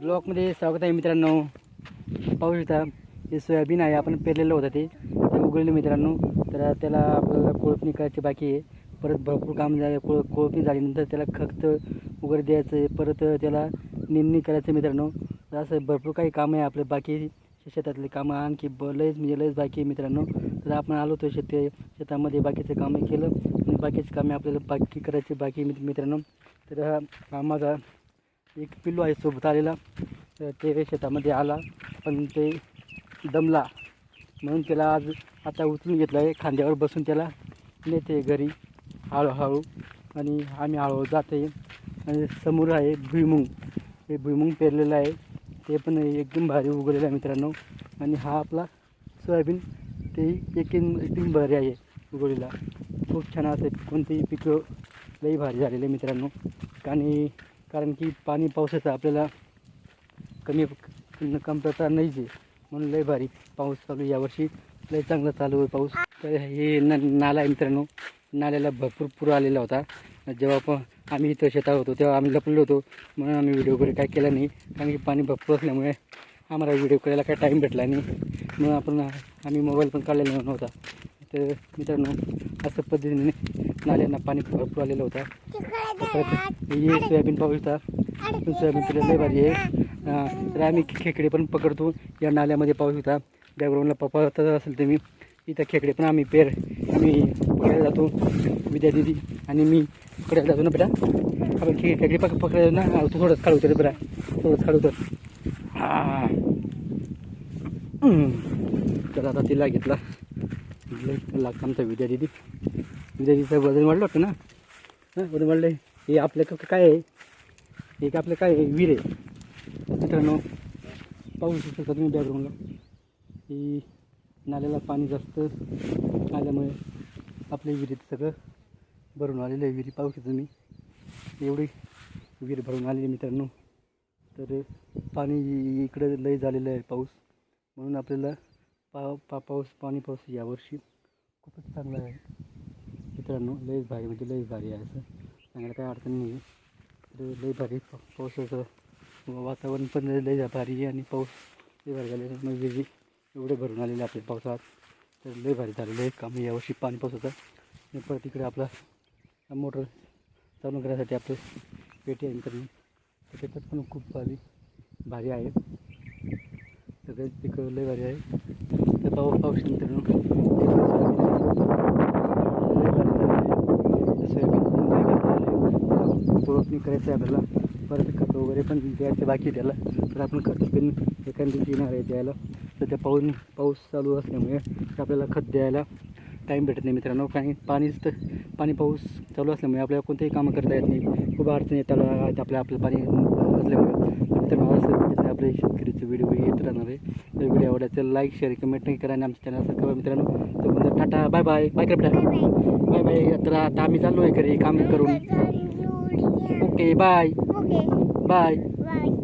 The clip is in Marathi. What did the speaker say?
ब्लॉकमध्ये स्वागत आहे मित्रांनो. पाहू शकता हे सोयाबीन आहे. आपण पेरलेलं होतं ते. ते उगवलेलं मित्रांनो. तर त्याला आपल्याला कोळपणी करायची बाकी आहे. परत भरपूर काम झालं. कोळ कोळपणी झाल्यानंतर त्याला खत वगैरे द्यायचं आहे. परत त्याला निंदणी करायचं मित्रांनो. तर असं भरपूर काही कामं आहे आपले बाकी. शेतातले कामं आणखी ब लयच म्हणजे लयच बाकी आहे मित्रांनो. तर आपण आलो होतो शेत शेतामध्ये बाकीचं कामं केलं. आणि बाकीची कामे आपल्याला बाकी करायची बाकी मित्र- मित्रांनो. तर हा- हा माझा एक पिल्लू आहे सोबत आलेला. तर ते शेतामध्ये आला. पण ते दमला. म्हणून त्याला आज आता उचलून घेतलं आहे. खांद्यावर बसून त्याला नेते घरी हळूहळू. आणि आम्ही हळूहळू जाते आणि समोर आहे भुईमुंग. हे भुईमुंग पेरलेलं आहे. ते पण एकदम भारी उगवलेलं आहे मित्रांनो. आणि हा आपला सोयाबीन. ते एक एकदम भारी आहे उगवलेला. खूप छान असं कोणतेही पिकं लई भारी झालेले आहे मित्रांनो. आणि कारण की पाणी पावसाचं आपल्याला कमी कमतरता नाही आहे. म्हणून लय भारी पाऊस चालू यावर्षी लय चांगला चालू आहे पाऊस. तर हे न नाला आहे मित्रांनो. नाल्याला भरपूर पूर आलेला होता. जेव्हा पण आम्ही इथं शेतात होतो तेव्हा आम्ही लपलो होतो. म्हणून आम्ही व्हिडिओ वगैरे काय केला नाही. कारण की पाणी भरपूर असल्यामुळे आम्हाला व्हिडिओ करायला काय टाईम भेटला नाही. म्हणून आपण आम्ही मोबाईल पण काढलेला नव्हता. तर मित्रांनो असं पद्धतीने नाल्यांना पाणी भरपूर आलेलं होतं. परत हे सोयाबीन पाहू शकता पण सोयाबीन तुला लय भारी आहे. तर आम्ही खेकडे पण पकडतो. या नाल्यामध्ये पाहू शकता बॅकग्राऊंडला पप्पा असेल मी. इथं खेकडे पण आम्ही पेर आम्ही पकडायला जातो. विद्या दिदी आणि मी पकडायला जातो ना बेटा? आपण खे खेकडे पक पकडायला ना तू थोडंच खाडू तर बरं थोडंच खाडू तर. हा. तर आता तिला घेतला. लागतं आमचा विद्या दिदी. विद्या वजन वाढलं होतं ना? हां वजन वाढलं हे आपलं काय आहे? एक आपलं काय आहे? विहीर आहे. मित्रांनो पाहू शकता तुम्ही बॅकग्राऊंडला ही नाल्याला पाणी जास्त आल्यामुळे आपल्या विहिरीत सगळं भरून आलेलं आहे. विहिरी पाहू शकता तुम्ही. एवढी विहीर भरून आलेली आहे मित्रांनो. तर पाणी इकडं लय झालेलं आहे पाऊस. म्हणून आपल्याला पा पा पाऊस पाणी पाऊस यावर्षी खूपच चांगला आहे. मित्रांनो लई भारी म्हणजे लई भारी आहे असं. सांगायला काही अडचण नाही आहे तर भारी पा- पावसाचं वातावरण पण लई भारी आहे आणि पाऊस लई भारी झालेलं मग म्हणजे एवढे भरून आलेले आपल्या पावसात तर लई भारी झालेलं आहे. काम यावर्षी पाणी पावसाचं आणि परत इकडे आपला मोटर चालू करायसाठी आपलं पेटी आहे मित्रांनो तर त्याच्यात पण खूप भारी भारी आहे. सगळे पिकं लई भारी आहे. तर पाऊस पाऊस मित्रांनो लय भारी झालेलं आहे. सोयाबीन पण लय भारी झालेलं आहे. कोळपणी करायचं आहे आपल्याला. परत खत वगैरे पण द्यायचं बाकी त्याला. तर आपण खत पण एखाद दिवशी येणार आहे द्यायला. सध्या पाऊस पाऊस चालू असल्यामुळे तर आपल्याला खत द्यायला टाईम भेटत नाही मित्रांनो. काही पाणीच तर पाणी पाऊस चालू असल्यामुळे आपल्याला कोणतेही कामं करता येत नाही. खूप अडचण येत आपल्या आपलं पाणी असल्यामुळे. मित्रांनो असं पद्धतीने आपले शेतकरीचे व्हिडिओ येत राहणार आहे. तर व्हिडिओ आवडला तर लाईक शेअर कमेंट नाही करा. आणि आमच्या चॅनल सबस्क्राईब मित्रांनो. तर टाटा बाय बाय बाय करा बाय बाय तर आता आम्ही चाललो आहे घरी. काम करून. Okay bye okay bye bye